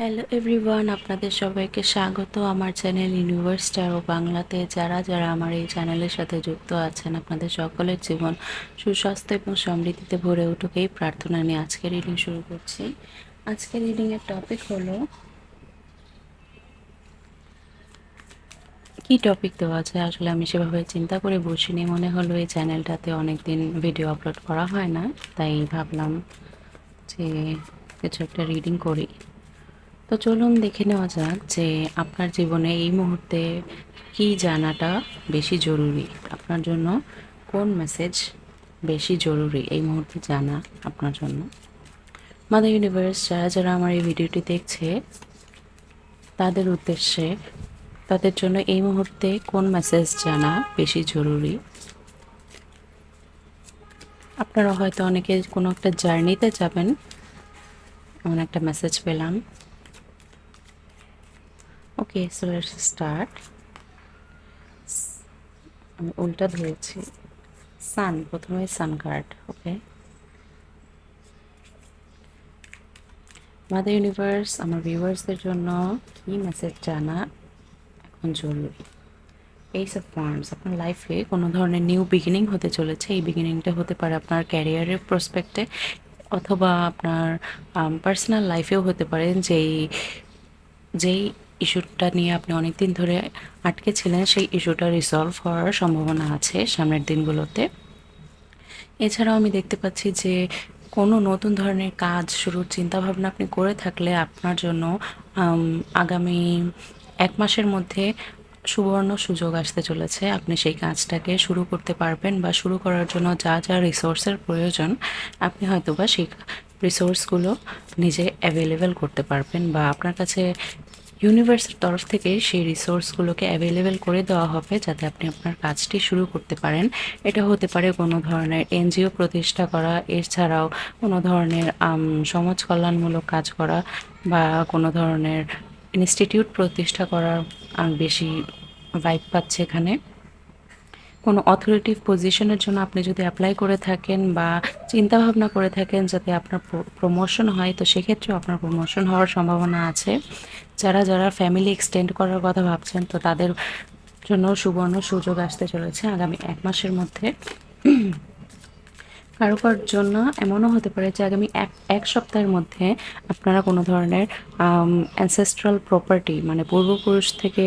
Hello everyone আপনাদের সবাইকে স্বাগত আমার চ্যানেল ইউনিভার্স ও বাংলাতে। যারা যারা আমার এই চ্যানেলের সাথে যুক্ত আছেন, আপনাদের সকলের জীবন সুস্বাস্থ্য এবং সমৃদ্ধিতে ভরে উঠুক এই প্রার্থনা নিয়ে আজকে রিডিং শুরু করছি। আজকের রিডিংয়ের টপিক হলো, কি টপিক দেওয়া আছে? আসলে আমি সেভাবে চিন্তা করে বসিনি। মনে হলো এই চ্যানেলটাতে অনেক দিন ভিডিও আপলোড করা হয় না, তাই ভাবলাম যে কিছু একটা রিডিং করি। তো চলুন দেখে নেওয়া যাক যে আপনার জীবনে এই মুহূর্তে কি জানাটা বেশি জরুরি। আপনার জন্য কোন মেসেজ বেশি জরুরি এই মুহূর্তে জানা আপনার জন্য। মাদার ইউনিভার্স যারা যারা আমার এই ভিডিওটি দেখছে, তাদের উদ্দেশ্যে তাদের জন্য এই মুহূর্তে কোন মেসেজ জানা বেশি জরুরি? আপনারা হয়তো অনেকে কোনো একটা জার্নিতে যাবেন, এমন একটা মেসেজ পেলাম। ওকে সো লেটস স্টার্ট আমি উল্টা ধরেছি। সান প্রথমে সান কার্ড ওকে আমাদের ইউনিভার্স আমার ভিউয়ার্সদের জন্য কি মেসেজ জানা এখন জরুরি? এই সব ফর্মস আপনার লাইফে কোনো ধরনের নিউ বিগিনিং হতে চলেছে। এই বিগিনিংটা হতে পারে আপনার ক্যারিয়ারের প্রসপেক্টে অথবা আপনার পার্সোনাল লাইফেও হতে পারে, যেই যেই ইস্যুটা নিয়ে আপনি অনেক দিন ধরে আটকে ছিলেন, সেই ইস্যুটা রিসলভ হওয়ার সম্ভাবনা আছে সামনের দিনগুলোতে। এছাড়াও আমি দেখতে পাচ্ছি যে কোনো নতুন ধরনের কাজ শুরুর চিন্তাভাবনা আপনি করে থাকলে আপনার জন্য আগামী এক মাসের মধ্যে সুবর্ণ সুযোগ আসতে চলেছে। আপনি সেই কাজটাকে শুরু করতে পারবেন বা শুরু করার জন্য যা যা রিসোর্সের প্রয়োজন, আপনি হয়তো বা সেই রিসোর্সগুলো নিজে অ্যাভেলেবেল করতে পারবেন বা আপনার কাছে ইউনিভার্সের তরফ থেকে সেই রিসোর্সগুলোকে অ্যাভেলেবেল করে দেওয়া হবে যাতে আপনি আপনার কাজটি শুরু করতে পারেন। এটা হতে পারে কোনো ধরনের এনজিও প্রতিষ্ঠা করা, এছাড়াও কোনো ধরনের সমাজ কল্যাণমূলক কাজ করা বা কোনো ধরনের ইনস্টিটিউট প্রতিষ্ঠা করার বেশি ভাইব পাচ্ছে এখানে। কোনো অথরিটিভ পজিশনের জন্য আপনি যদি অ্যাপ্লাই করে থাকেন বা চিন্তা ভাবনা করে থাকেন যাতে আপনার প্রমোশন হয়, তো সেক্ষেত্রে আপনার প্রমোশন হওয়ার সম্ভাবনা আছে। যারা যারা ফ্যামিলি এক্সটেন্ড করার কথা ভাবছেন, তো তাদের জন্য সুবর্ণ সুযোগ আসতে চলেছে আগামী এক মাসের মধ্যে। কারও কারোর জন্য এমনও হতে পারে যে আগামী এক এক সপ্তাহের মধ্যে আপনারা কোনো ধরনের অ্যানসেস্ট্রাল প্রপার্টি মানে পূর্বপুরুষ থেকে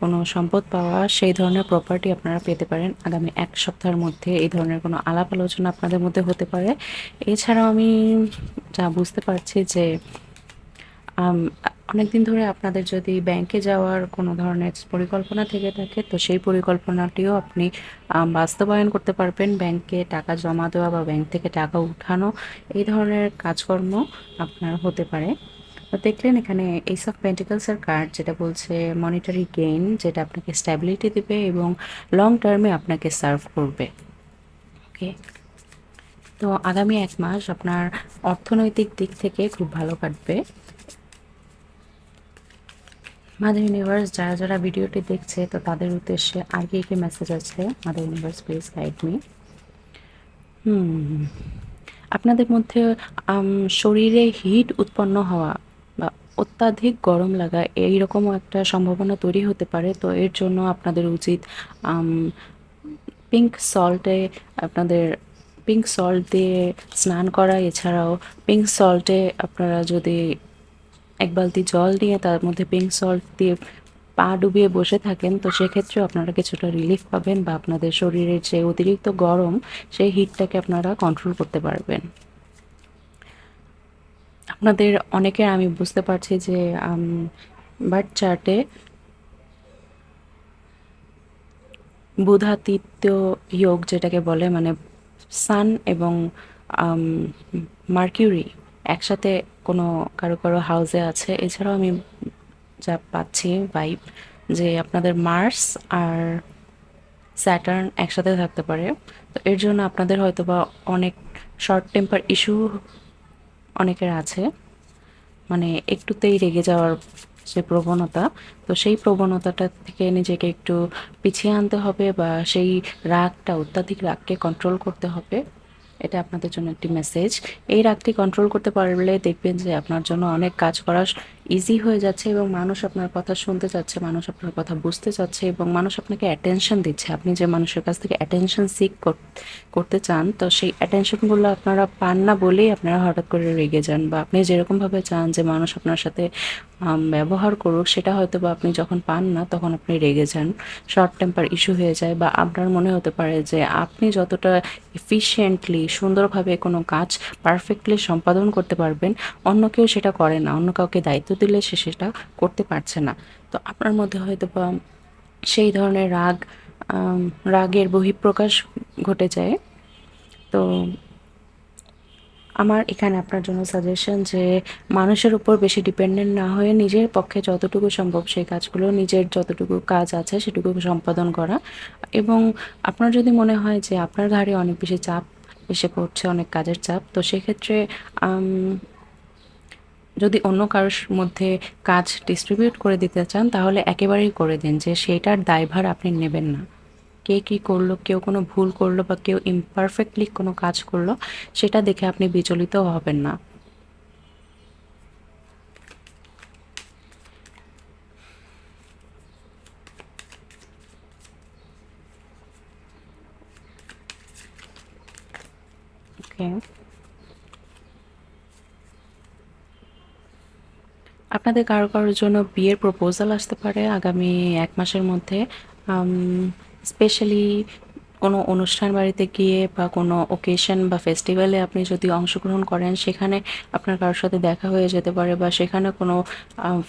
কোনো সম্পদ পাওয়া সেই ধরনের প্রপার্টি আপনারা পেতে পারেন। আগামী এক সপ্তাহের মধ্যে এই ধরনের কোনো আলাপ আলোচনা আপনাদের মধ্যে হতে পারে। এছাড়াও আমি যা বুঝতে পারছি যে অনেকদিন ধরে আপনাদের যদি ব্যাংকে যাওয়ার কোনো ধরনের পরিকল্পনা থেকে থাকে, তো সেই পরিকল্পনাটিও আপনি বাস্তবায়ন করতে পারবেন। ব্যাংকে টাকা জমা দেওয়া বা ব্যাংক থেকে টাকা উঠানো, এই ধরনের কাজকর্ম আপনার হতে পারে। দেখলেন এখানে এইস অফ পেন্টিকলসের কার্ড যেটা বলছে মনিটারি গেইন যেটা আপনাকে স্ট্যাবিলিটি দেবে এবং লং টার্মে আপনাকে সার্ভ করবে। ওকে তো আগামী এক মাস আপনার অর্থনৈতিক দিক থেকে খুব ভালো কাটবে। মাদার ইউনিভার্স যারা যারা ভিডিওটি দেখছে, তো তাদের উদ্দেশ্যে আর কি কি মেসেজ আছে? Mother universe please guide me হুম, আপনাদের মধ্যে শরীরে হিট উৎপন্ন হওয়া অত্যাধিক গরম লাগা এই এইরকমও একটা সম্ভাবনা তৈরি হতে পারে। তো এর জন্য আপনাদের উচিত পিঙ্ক সল্টে আপনাদের পিঙ্ক সল্ট দিয়ে স্নান করা। এছাড়াও পিঙ্ক সল্টে আপনারা যদি এক বালতি জল নিয়ে তার মধ্যে পিঙ্ক সল্ট দিয়ে পা ডুবিয়ে বসে থাকেন, তো সেক্ষেত্রেও আপনারা কিছুটা রিলিফ পাবেন বা আপনাদের শরীরের যে অতিরিক্ত গরম, সেই হিটটাকে আপনারা কন্ট্রোল করতে পারবেন। আপনাদের অনেকের আমি বুঝতে পারছি যে বার্থ চার্টে বুধাতিত্য যোগ যেটাকে বলে মানে সান এবং মার্কিউরি একসাথে কোনো কারও কারও হাউসে আছে। এছাড়াও আমি যা পাচ্ছি, ভাইব, যে আপনাদের মার্স আর স্যাটার্ন একসাথে থাকতে পারে। তো এর জন্য আপনাদের হয়তো বা অনেক শর্ট টেম্পার ইস্যু অনেকের আছে। মানে একটুতেই রেগে যাওয়ার যে প্রবণতা, তো সেই প্রবণতাটা থেকে নিজেকে একটু পিছিয়ে আনতে হবে বা সেই রাগটা, অত্যাধিক রাগকে কন্ট্রোল করতে হবে। এটা আপনাদের জন্য একটি মেসেজ এই রাগটি কন্ট্রোল করতে পারলে দেখবেন যে আপনার জন্য অনেক কাজ করা ইজি হয়ে যাচ্ছে এবং মানুষ আপনার কথা শুনতে চাচ্ছে, মানুষ আপনার কথা বুঝতে চাচ্ছে এবং মানুষ আপনাকে অ্যাটেনশন দিচ্ছে। আপনি যে মানুষের কাছ থেকে অ্যাটেনশন সিক করতে চান, তো সেই অ্যাটেনশনগুলো আপনারা পান না বলেই আপনারা হঠাৎ করে রেগে যান বা আপনি যেরকমভাবে চান যে মানুষ আপনার সাথে ব্যবহার করুক, সেটা হয়তো বা আপনি যখন পান না তখন আপনি রেগে যান। শর্ট টেম্পার ইস্যু হয়ে যায় বা আপনার মনে হতে পারে যে আপনি যতটা এফিশিয়েন্টলি সুন্দরভাবে কোনো কাজ পারফেক্টলি সম্পাদন করতে পারবেন, অন্য কেউ সেটা করে না, অন্য কাউকে দায়িত্ব দিলে সে সেটা করতে পারছে না। তো আপনার মধ্যে হয়তো বা সেই ধরনের রাগ রাগের বহিঃপ্রকাশ ঘটে যায়। তো আমার এখানে আপনার জন্য সাজেশন যে মানুষের উপর বেশি ডিপেন্ডেন্ট না হয়ে নিজের পক্ষে যতটুকু সম্ভব সেই কাজগুলো, নিজের যতটুকু কাজ আছে সেটুকু সম্পাদন করা। এবং আপনার যদি মনে হয় যে আপনার ঘাড়ে অনেক বেশি চাপ এসে পড়ছে, অনেক কাজের চাপ, তো সেক্ষেত্রে যদি অন্য কারোর মধ্যে কাজ ডিস্ট্রিবিউট করে দিতে চান, তাহলে একেবারেই করে দিন যে সেইটার দায়ভার আপনি নেবেন না। কে কী করল, কেউ কোনো ভুল করল বা কেউ ইমপারফেক্টলি কোনো কাজ করল, সেটা দেখে আপনি বিচলিত হবেন না। ওকে আপনাদের কারও কারোর জন্য বিয়ের প্রপোজাল আসতে পারে আগামী এক মাসের মধ্যে স্পেশালি কোনো অনুষ্ঠান বাড়িতে গিয়ে বা কোনো ওকেশন বা ফেস্টিভ্যালে আপনি যদি অংশগ্রহণ করেন, সেখানে আপনার কারোর সাথে দেখা হয়ে যেতে পারে বা সেখানে কোনো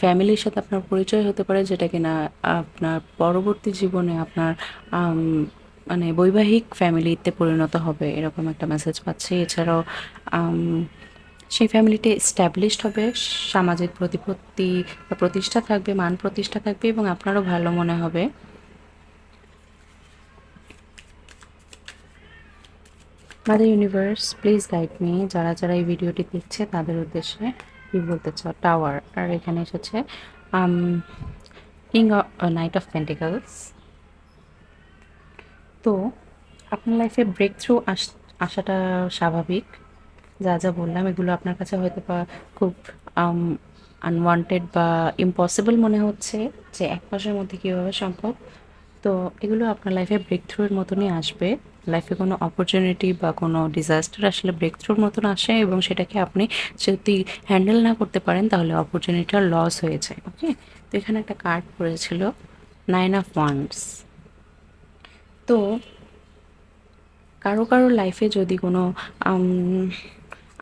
ফ্যামিলির সাথে আপনার পরিচয় হতে পারে যেটা কিনা আপনার পরবর্তী জীবনে আপনার মানে বৈবাহিক ফ্যামিলিতে পরিণত হবে, এরকম একটা মেসেজ পাচ্ছি। এছাড়াও সেই ফ্যামিলিটি এস্টাবলিশড হবে, সামাজিক প্রতিপত্তি প্রতিষ্ঠা থাকবে, মান প্রতিষ্ঠা থাকবে এবং আপনারও ভালো মনে হবে। Mother universe please guide me যারা যারা এই ভিডিওটি দেখছে, তাদের উদ্দেশ্যে কি বলতে চাও? টাওয়ার আর এখানে এসেছে কিং নাইট অফ পেন্টিকালস তো, আপনার লাইফে ব্রেক থ্রু আসাটা স্বাভাবিক। যা যা বললাম, এগুলো আপনার কাছে হয়তো বা খুব আনওয়ান্টেড বা ইম্পসিবল মনে হচ্ছে যে এক মাসের মধ্যে কীভাবে সম্ভব। তো এগুলো আপনার লাইফে ব্রেক থ্রুর মতনই আসবে। লাইফে কোনো অপরচুনিটি বা কোনো ডিজাস্টার আসলে ব্রেক থ্রুর মতন আসে এবং সেটাকে আপনি যদি হ্যান্ডেল না করতে পারেন, তাহলে অপরচুনিটিটা লস হয়ে যায় ওকে তো এখানে একটা কার্ড পড়েছিল নাইন অফ ওয়ান্স তো কারও কারও লাইফে যদি কোনো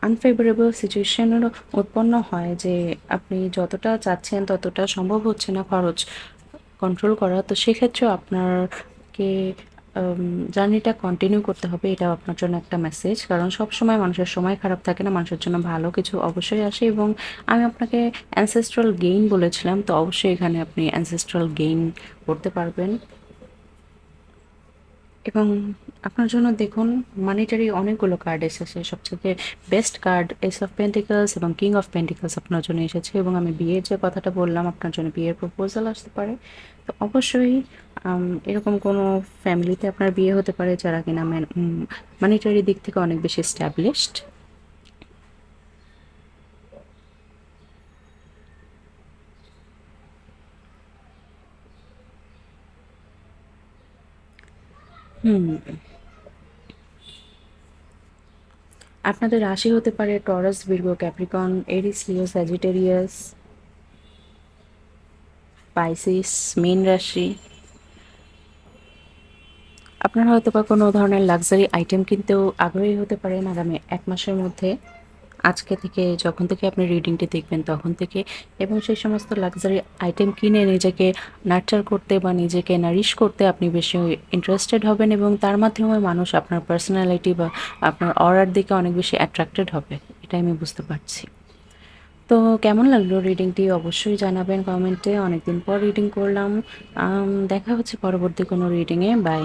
আনফেভারেবল সিচুয়েশনের উৎপন্ন হয় যে আপনি যতটা চাচ্ছেন ততটা সম্ভব হচ্ছে না খরচ কন্ট্রোল করা। তো সেক্ষেত্রেও আপনারকে জার্নিটা কন্টিনিউ করতে হবে এটা আপনার জন্য একটা মেসেজ কারণ সব সময় মানুষের সময় খারাপ থাকে না, মানুষের জন্য ভালো কিছু অবশ্যই আসে। এবং আমি আপনাকে অ্যানসেস্ট্রাল গেইন বলেছিলাম, তো অবশ্যই এখানে আপনি অ্যানসেস্ট্রাল গেইন করতে পারবেন। এবং আপনার জন্য দেখুন মানিটারি অনেকগুলো কার্ড এসেছে। সবচেয়ে best card ace of pentacles এবং কিং অফ পেন্টিকলস আপনার জন্য এসেছে এবং আমি বিয়ের যে কথাটা বললাম, আপনার জন্য বিয়ের প্রপোজাল আসতে পারে। তো অবশ্যই এরকম কোনো ফ্যামিলিতে আপনার বিয়ে হতে পারে যারা কিনা মানিটারি দিক থেকে অনেক বেশি এস্টাবলিশড হুম। আপনাদের রাশি হতে পারে Taurus Virgo Capricorn, Aries, Leo, Sagittarius, Pisces, মীন রাশি। আপনারা হয়তো বা কোনো ধরনের লাক্সারি আইটেম কিনতেও আগ্রহী হতে পারেন আগামী এক মাসের মধ্যে। আজকে থেকে যখন থেকে আপনি রিডিংটি দেখবেন তখন থেকে এবং সেই সমস্ত লাক্সারি আইটেম কিনে নিজেকে নার্চার করতে বা নিজেকে নারিশ করতে আপনি বেশি ইন্টারেস্টেড হবেন এবং তার মাধ্যমে মানুষ আপনার পার্সোনালিটি বা আপনার অর্ডার দিকে অনেক বেশি অ্যাট্রাক্টেড হবে। এটা আমি বুঝতে পারছি। তো কেমন লাগল রিডিংটি অবশ্যই জানাবেন কমেন্টে অনেকদিন পর রিডিং করলাম। দেখা হচ্ছে পরবর্তী কোনো রিডিংয়ে বাই